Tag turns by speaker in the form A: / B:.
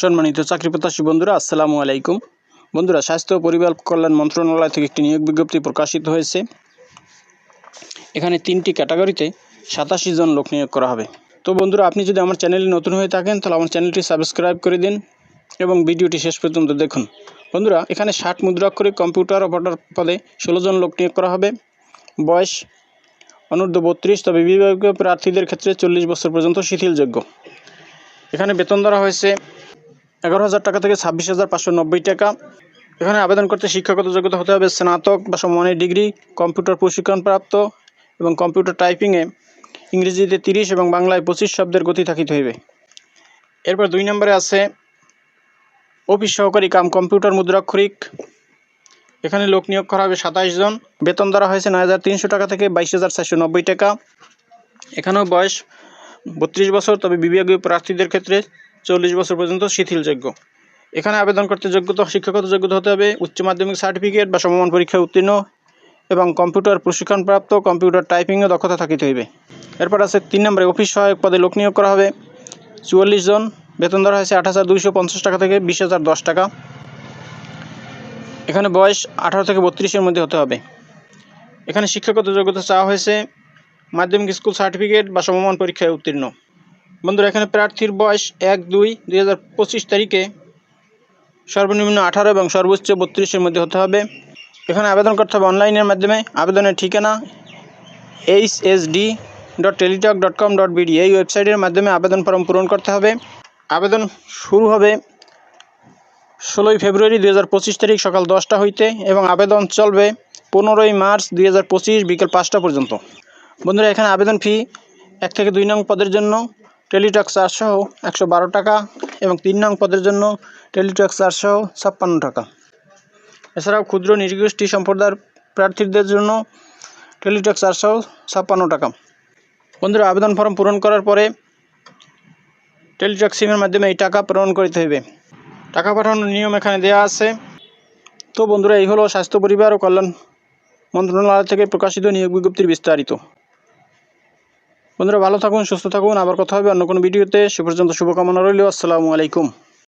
A: সম্মানিত চাকরি প্রত্যাশী বন্ধুরা, আসসালামু আলাইকুম। বন্ধুরা, স্বাস্থ্য পরিবার কল্যাণ মন্ত্রণালয় থেকে একটি নিয়োগ বিজ্ঞপ্তি প্রকাশিত হয়েছে। এখানে তিনটি ক্যাটাগরিতে সাতাশি জন লোক নিয়োগ করা হবে। তো বন্ধুরা, আপনি যদি আমার চ্যানেলে নতুন হয়ে থাকেন, তাহলে আমার চ্যানেলটি সাবস্ক্রাইব করে দিন এবং ভিডিওটি শেষ পর্যন্ত দেখুন। বন্ধুরা, এখানে ষাট মুদ্রাক্ষরিক কম্পিউটার অপারেটর পদে ষোলো জন লোক নিয়োগ করা হবে। বয়স অনূর্ধ্ব বত্রিশ, তবে বিভাগীয় প্রার্থীদের ক্ষেত্রে চল্লিশ বছর পর্যন্ত শিথিলযোগ্য। এখানে বেতন ধরা হয়েছে এগারো হাজার টাকা থেকে ছাব্বিশ হাজার পাঁচশো নব্বই টাকা। এখানে আবেদন করতে শিক্ষাগত যোগ্যতা হতে হবে স্নাতক বা সমমানের ডিগ্রি, কম্পিউটার প্রশিক্ষণপ্রাপ্ত এবং কম্পিউটার টাইপিংয়ে ইংরেজিতে তিরিশ এবং বাংলায় পঁচিশ শব্দের গতি থাকিতে হইবে। এরপর দুই নম্বরে আছে অফিস সহকারী কাম কম্পিউটার মুদ্রাক্ষরিক। এখানে লোক নিয়োগ করা হবে সাতাশ জন। বেতন ধরা হয়েছে নয় হাজার তিনশো টাকা থেকে বাইশ হাজার চারশো নব্বই টাকা। এখানেও বয়স বত্রিশ বছর, তবে বিভাগীয় প্রার্থীদের ক্ষেত্রে চল্লিশ বছর পর্যন্ত শিথিলযোগ্য। এখানে আবেদন করতে যোগ্যতা, শিক্ষাগত যোগ্যতা হতে হবে, উচ্চ মাধ্যমিক সার্টিফিকেট বা সমমান পরীক্ষায় উত্তীর্ণ এবং কম্পিউটার প্রশিক্ষণপ্রাপ্ত, কম্পিউটার টাইপিংয়ে দক্ষতা থাকিতে হইবে। এরপর আছে তিন নম্বরে, অফিস সহায়ক পদে লোক নিয়োগ করা হবে। চুয়াল্লিশ জন, বেতন ধরা হয়েছে আট হাজার দুইশো পঞ্চাশ টাকা থেকে বিশ হাজার দশ টাকা। এখানে বয়স আঠারো থেকে বত্রিশের মধ্যে হতে হবে। এখানে শিক্ষাগত যোগ্যতা চাওয়া হয়েছে, মাধ্যমিক স্কুল সার্টিফিকেট বা সমমান পরীক্ষায় উত্তীর্ণ। বন্ধুরা, এখানে প্রার্থীর বয়স এক দুই দুই তারিখে সর্বনিম্ন আঠারো এবং সর্বোচ্চ বত্রিশের মধ্যে হতে হবে। এখানে আবেদন করতে হবে অনলাইনের মাধ্যমে। আবেদনের ঠিকানা H S D dot Teletalk dot com dot BD এই ওয়েবসাইটের মাধ্যমে আবেদন ফর্ম পূরণ করতে হবে। আবেদন শুরু হবে ষোলোই ফেব্রুয়ারি দুই হাজার পঁচিশ তারিখ সকাল দশটা হইতে এবং আবেদন চলবে পনেরোই মার্চ দুই হাজার পঁচিশ বিকেল পাঁচটা পর্যন্ত। বন্ধুরা, এখানে আবেদন ফি এক থেকে দুই নং পদের জন্য। টেলিটক সহ একশো বারো টাকা এবং তিন নং পদের জন্য টেলিটক সহ ছাপ্পান্ন টাকা। এছাড়াও ক্ষুদ্র নিরগোষ্ঠী সম্প্রদায়ের প্রার্থীদের জন্য টেলিটক চারশো ছাপ্পান্ন টাকা। বন্ধুরা, আবেদন ফর্ম পূরণ করার পরে টেলিটক সিমের মাধ্যমে এই টাকা প্রেরণ করতে হবে টাকা পাঠানোর নিয়ম এখানে দেওয়া আছে। তো বন্ধুরা, এই হলো স্বাস্থ্য, পরিবার ও কল্যাণ মন্ত্রণালয় থেকে প্রকাশিত নিয়োগ বিজ্ঞপ্তির বিস্তারিত। বন্ধুরা ভালো থাকুন, সুস্থ থাকুন। আবার কথা হবে অন্য কোনো ভিডিওতে। সে পর্যন্ত শুভকামনা রইল। আসসালামু আলাইকুম।